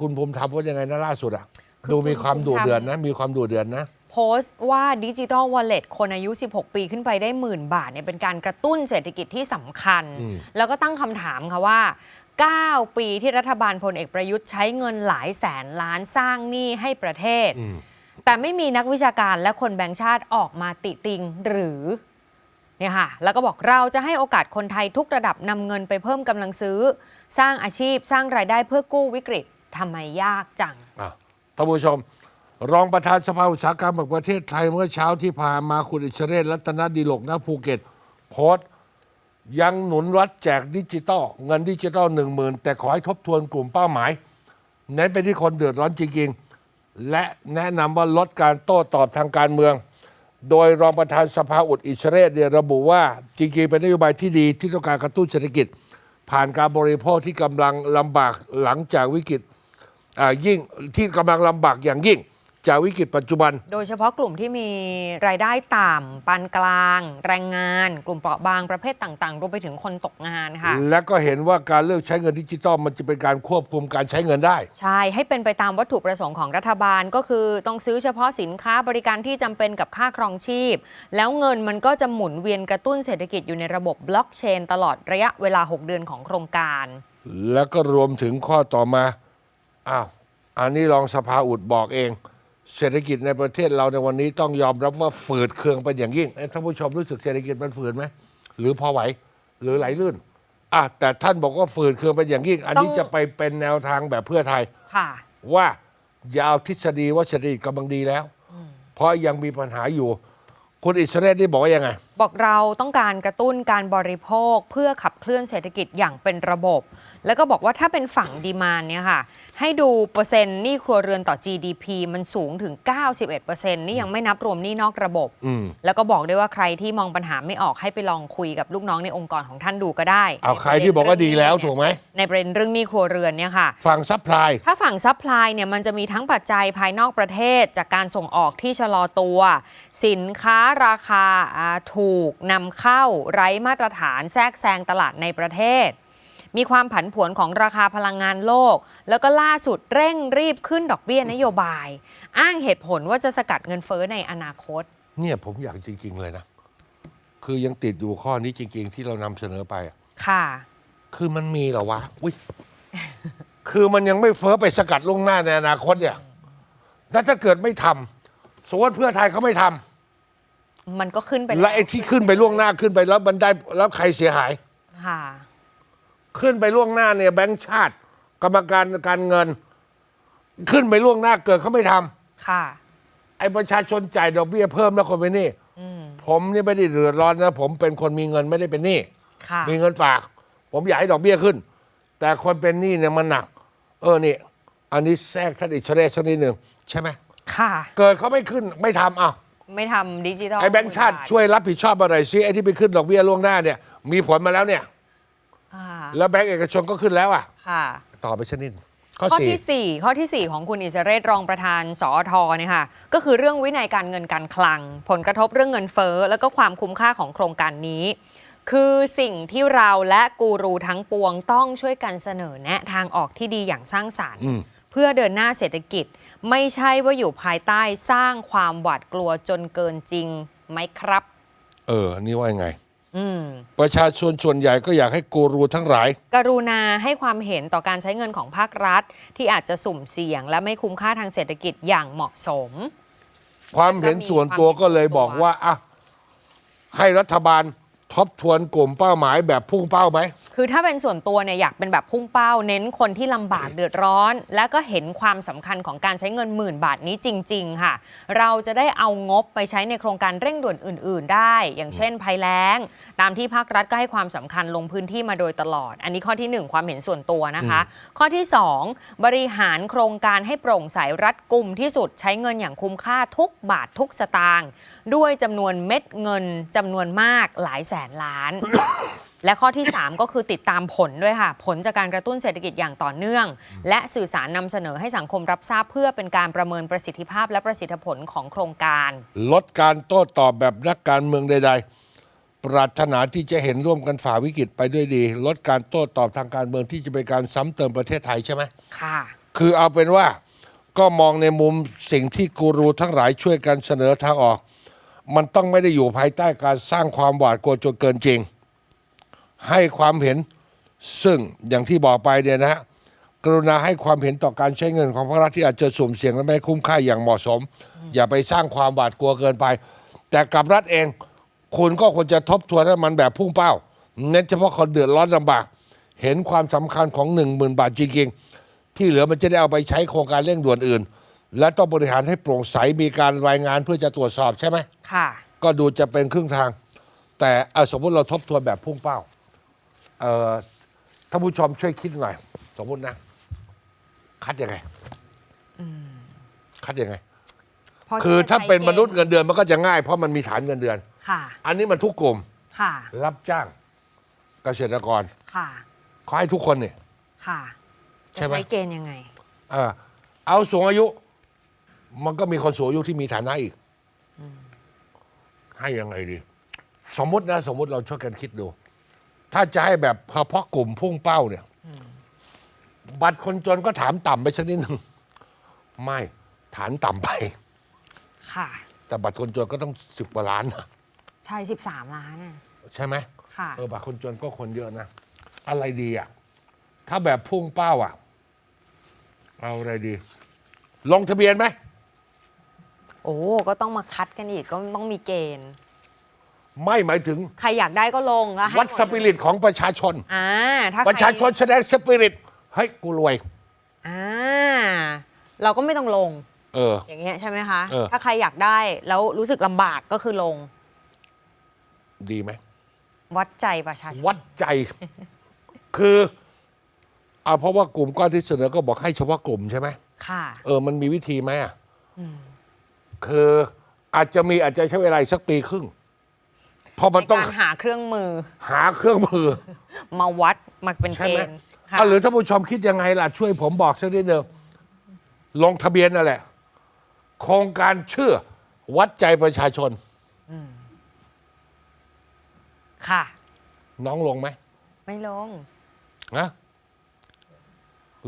คุณภูมิธรรมว่ายังไงนะล่าสุดอะดูมีความดุเดือนนะ มีความดุเดือนนะ โพสต์ว่าดิจิ t a ลวอลเล็ตคนอายุ 16 ปีขึ้นไปได้หมื่นบาทเนี่ยเป็นการกระตุ้นเศรษฐกิจที่สำคัญ อืม แล้วก็ตั้งคำถามค่ะว่า 9 ปีที่รัฐบาลพลเอกประยุทธ์ใช้เงินหลายแสนล้านสร้างหนี้ให้ประเทศ อืม แต่ไม่มีนักวิชาการและคนแบงค์ชาติออกมาติติงหรือเนี่ยค่ะแล้วก็บอกเราจะให้โอกาสคนไทยทุกระดับนำเงินไปเพิ่มกำลังซื้อ สร้างอาชีพสร้างรายได้เพื่อกู้วิกฤต ทำไมยากจัง อะท่านผู้ชม รองประธานสภาอุตสาหกรรมแห่งประเทศไทยเมื่อเช้าที่ผ่านมาคุณอิชเรศรัตนดิลกนภูเก็ตโพสต์ยังหนุนรัฐแจกดิจิตอลเงินดิจิตอลหนึ่งหมื่นแต่ขอให้ทบทวนกลุ่มเป้าหมายเน้นไปที่คนเดือดร้อนจริงๆ และแนะนำว่าลดการโต้ตอบทางการเมือง โดยรองประธานสภาอุดอิสเรศเนี่ยระบุว่าจริงๆเป็นนโยบายที่ดีที่ต้องการกระตุ้นเศรษฐกิจ ผ่านการบริโภคที่กำลังลำบากหลังจากวิกฤต ยิ่งที่กำลังลำบากอย่างยิ่ง จากวิกฤตปัจจุบัน โดยเฉพาะกลุ่มที่มีรายได้ต่ำปานกลาง แรงงาน กลุ่มเปราะบางประเภทต่างๆรวมไปถึงคนตกงานค่ะ และก็เห็นว่าการเลือกใช้เงินดิจิตอลมันจะเป็นการควบคุมการใช้เงินได้ ใช่ให้เป็นไปตามวัตถุประสงค์ของรัฐบาลก็คือต้องซื้อเฉพาะสินค้าบริการที่จำเป็นกับค่าครองชีพ แล้วเงินมันก็จะหมุนเวียนกระตุ้นเศรษฐกิจอยู่ในระบบบล็อกเชน ตลอดระยะเวลา 6 เดือนของโครงการ แล้วก็รวมถึงข้อต่อมา อ้าวอันนี้รองสภาอุดบอกเอง เศรษฐกิจในประเทศเราในวันนี้ต้องยอมรับว่าฝืดเคืองเป็นอย่างยิ่งเอ๊ะท่านผู้ชมรู้สึกเศรษฐกิจมันฝืดไหมหรือพอไหวหรือไหลลื่นอะแต่ท่านบอกว่าฝืดเคืองเป็นอย่างยิ่ง อันนี้ต้องจะไปเป็นแนวทางแบบเพื่อไทย ค่ะ ว่าอย่าเอาทฤษฎีว่าเศรษฐกิจกำลังดีแล้ว เพราะยังมีปัญหาอยู่คุณอิสราเอลนี่บอกว่ายังไง บอกเราต้องการกระตุ้นการบริโภคเพื่อขับเคลื่อนเศรษฐกิจอย่างเป็นระบบ แล้วก็บอกว่าถ้าเป็นฝั่งดีมานเนี่ยค่ะ ให้ดูเปอร์เซ็นต์หนี้ครัวเรือนต่อ GDP มันสูงถึง 91%นี่ยังไม่นับรวมหนี้นอกระบบอืมแล้วก็บอกด้วยว่าใครที่มองปัญหาไม่ออกให้ไปลองคุยกับลูกน้องในองค์กรของท่านดูก็ได้เอาใครที่บอกว่าดีแล้วถูกไหมในประเด็นเรื่องหนี้ครัวเรือนเนี่ยค่ะฝั่งซัพพลายถ้าฝั่งซัพพลายเนี่ยมันจะมีทั้งปัจจัยภายนอกประเทศ จากการส่งออกที่ชะลอตัว สินค้าราคาอ่าถูกนำเข้าไร้มาตรฐานแทรกแซงตลาดในประเทศ มีความผันผวนของราคาพลังงานโลก แล้วก็ล่าสุดเร่งรีบขึ้นดอกเบี้ยนโยบาย อ้างเหตุผลว่าจะสกัดเงินเฟ้อในอนาคต เนี่ยผมอยากจริง ๆ เลยนะ คือยังติดอยู่ข้อนี้จริง ๆ ที่เรานำเสนอไปอะค่ะ คือมันมีเหรอวะอุ้ยคือมันยังไม่เฟ้อไปสกัดล่วงหน้าในอนาคตเนี่ยแล้วถ้าเกิดไม่ทำสมมติเพื่อไทยเขาไม่ทำ มันก็ขึ้นไปแล้วไอ้ที่ขึ้นไปล่วงหน้าขึ้นไปแล้วมันได้แล้วใครเสียหาย ค่ะ ขึ้นไปล่วงหน้าเนี่ยแบงก์ชาติ กรรมการการเงิน ขึ้นไปล่วงหน้าเกิดเขาไม่ทำค่ะ ไอ้ประชาชนจ่ายดอกเบี้ยเพิ่มแล้วคนเป็นหนี้ผมนี่ไม่ได้เดือดร้อนนะผมเป็นคนมีเงินไม่ได้เป็นหนี้ค่ะ มีเงินฝาก ผมอยากให้ดอกเบี้ยขึ้น แต่คนเป็นหนี้เนี่ยมันหนัก เออนี่ อันนี้แทรกท่านอิสราเอลสักนิดหนึ่งใช่ไหมค่ะ เกิดเขาไม่ขึ้นไม่ทำอ้าว ไม่ทำดิจิทัลไอ้แบงก์ชาติช่วยรับผิดชอบอะไรซิไอ้ที่ไปขึ้นดอกเบี้ยล่วงหน้าเนี่ย มีผลมาแล้วเนี่ยค่ะแล้วแบงก์เอกชนก็ขึ้นแล้วอะ ค่ะ ต่อไปชนิดข้อข้อสี่ ที่ 4 ข้อทีสี่ 4 ของคุณอิสราเรศรองประธานสอทเนี่ยค่ะก็คือเรื่องวินัยการเงินการคลัง ผลกระทบเรื่องเงินเฟ้อ แล้วก็ความคุ้มค่าของโครงการนี้ คือสิ่งที่เราและกูรูทั้งปวงต้องช่วยกันเสนอแนะทางออกที่ดีอย่างสร้างสารรค์อืมเพื่อเดินหน้าเศรษฐกิจ ไม่ใช่ว่าอยู่ภายใต้สร้างความหวาดกลัวจนเกินจริงไหมครับ เอออันนี่ว่ายังไงอืมประชาชนส่วนใหญ่ก็อยากให้กูรูทั้งหลาย กรุณาให้ความเห็นต่อการใช้เงินของภาครัฐ ที่อาจจะสุ่มเสี่ยง และไม่คุ้มค่าทางเศรษฐกิจอย่างเหมาะสม ความเห็นส่วนตัวก็เลยบอกว่าอะให้รัฐบาล ทบทวนกลุ่มเป้าหมายแบบพุ่งเป้าไหม คือถ้าเป็นส่วนตัวเนี่ยอยากเป็นแบบพุ่งเป้า เน้นคนที่ลำบากเดือดร้อน และก็เห็นความสำคัญของการใช้เงินหมื่นบาทนี้จริง ๆ ค่ะ เราจะได้เอางบไปใช้ในโครงการเร่งด่วนอื่น ๆ ได้ อย่างเช่นภัยแล้ง ตามที่ภาครัฐก็ให้ความสำคัญลงพื้นที่มาโดยตลอด อันนี้ข้อทีหนึ่1 ความเห็นส่วนตัวนะคะ ข้อที่ 2 บริหารโครงการให้โปร่งใสรัดกุมที่สุดใช้เงินอย่างคุ้มค่าทุกบาททุกสตางค์ด้วยจำนวนเม็ดเงินจำนวนมากหลายแสนล้าน และข้อที่ 3 ก็คือติดตามผลด้วยค่ะ ผลจากการกระตุ้นเศรษฐกิจอย่างต่อเนื่อง และสื่อสารนำเสนอให้สังคมรับทราบเพื่อเป็นการประเมินประสิทธิภาพและประสิทธิผลของโครงการ ลดการโต้ตอบแบบนักการเมืองใด ๆ ปรารถนาที่จะเห็นร่วมกันฝ่าวิกฤตไปด้วยดี ลดการโต้ตอบทางการเมืองที่จะเป็นการซ้ำเติมประเทศไทยใช่ไหม ค่ะ คือเอาเป็นว่าก็มองในมุมสิ่งที่กูรูทั้งหลายช่วยกันเสนอทางออก มันต้องไม่ได้อยู่ภายใต้การสร้างความหวาดกลัวจนเกินจริง ให้ความเห็นซึ่งอย่างที่บอกไปเนี่ยนะฮะกรุณาให้ความเห็นต่อการใช้เงินของพระรัฐที่อาจจะสุ่มเสี่ยงและไม่คุ้มค่าอย่างเหมาะสม อย่าไปสร้างความหวาดกลัวเกินไป แต่กับรัฐเอง คุณก็ควรจะทบทวนให้มันแบบพุ่งเป้าเน้นเฉพาะคนเดือดร้อนลำบาก เห็นความสำคัญของหนึ่งหมื่นบาทจริงๆที่เหลือมันจะได้เอาไปใช้โครงการเร่งด่วนอื่น และต้องบริหารให้โปร่งใสมีการรายงานเพื่อจะตรวจสอบใช่ไหมค่ะ ก็ดูจะเป็นครึ่งทาง แต่เอาสมมุติเราทบทวนแบบพุ่งเป้าเอ่อท่านผู้ชมช่วยคิดหน่อย สมมุตินะ คัดยังไงคัดยังไง พที่คือจะถ้าใช้เป็นมนุษย์กณฑ์เงินเดือนมันก็จะง่าย เพราะมันมีฐานเงินเดือน ค่ะ อันนี้มันทุกกลุ่ม ค่ะ รับจ้างเกษตรกรค่ะเขาให้ทุกคนเนี่ย ค่ะใช่จะไหม ใช้เกณฑ์ยังไง เออเอาสูงอายุ มันก็มีคนสูงอายุที่มีฐานะอีกให้ยังไงดี สมมตินะ สมมติเราช่วยกันคิดดู ถ้าจะให้แบบเฉพาะกลุ่มพุ่งเป้าเนี่ยบัตรคนจนก็ถามต่ำไปสักนิดหนึ่งไม่ฐานต่ำไป ค่ะ แต่บัตรคนจนก็ต้องสิบกว่าล้านนะใช่สิบสามล้านน่ะ ใช่ไหมค่ะเออบัตรคนจนก็คนเยอะนะ อะไรดีอะ ถ้าแบบพุ่งเป้าอะ เอาอะไรดี ลงทะเบียนไหม โอ้ก็ต้องมาคัดกันอีกก็ต้องมีเกณฑ์ ไม่หมายถึง ใครอยากได้ก็ลงแล้วให้วัดหมสปิริตของประชาชน อ่าถ้าประชาชนแสดงสปิริตเฮ้ยกูรวย อ่าเราก็ไม่ต้องลงเออ อย่างเงี้ยใช่ไหมคะ เออ ถ้าใครอยากได้แล้วรู้สึกลำบากก็คือลงดีไหม วัดใจประชาชนวัดใจ คือเอาเพราะว่ากลุ่มก้อนที่เสนอก็บอกให้เฉพาะกลุ่มใช่ไหมค่ะ เออมันมีวิธีไหมอะ คืออาจจะมีอาจจะใช้เวลาอีกสักปีครึ่งเพราะมันต้องในการหาเครื่องมือ หาเครื่องมือ มาวัดมาเป็นใช่เกไหมณฑ์ค่ะอะหรือท่านผู้ชมคิดยังไงล่ะ ช่วยผมบอกสักนิดเดียวลงทะเบียนนั่นแหละ โครงการเชื่อ วัดใจประชาชน ค่ะ น้องลงไหมไม่ลง นะ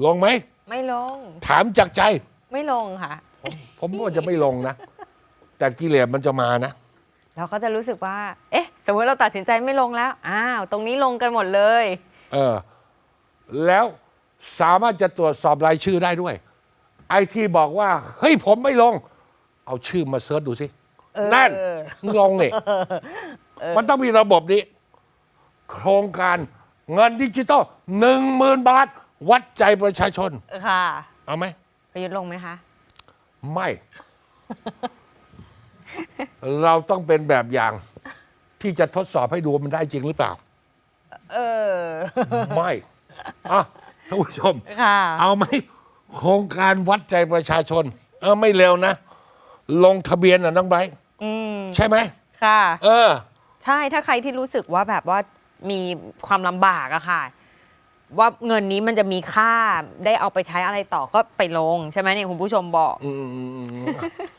ลงไหม ไม่ลง ถามจากใจ ไม่ลงค่ะ ผมว่าจะไม่ลงนะ แต่กิเลสมันจะมานะ เราก็จะรู้สึกว่า เอ๊ะ สมมติเราตัดสินใจไม่ลงแล้ว อ้าว ตรงนี้ลงกันหมดเลย เออ แล้วสามารถจะตรวจสอบรายชื่อได้ด้วย ไอ้ที่บอกว่า เฮ้ยผมไม่ลง เอาชื่อมาเสิร์ชดูสิ เออ นั่นลงนี่มันต้องมีระบบนี้ โครงการเงินดิจิตอลหนึ่งหมื่นบาท วัดใจประชาชน ค่ะ เอาไหมประยุทธ์ลงไหมคะ ไม่ เราต้องเป็นแบบอย่าง ที่จะทดสอบให้ดูว่ามันได้จริงหรือเปล่า เออ ไม่อะท่านผู้ชม ค่ะ เอาไหมโครงการวัดใจประชาชน เออไม่เร็วนะ ลงทะเบียนอะน้องไบร์ทอืม ใช่ไหม ค่ะ เออ ใช่ ถ้าใครที่รู้สึกว่าแบบว่ามีความลำบากอะค่ะ ว่าเงินนี้มันจะมีค่าได้เอาไปใช้อะไรต่อก็ไปลง ใช่ไหมเนี่ยคุณผู้ชมบอก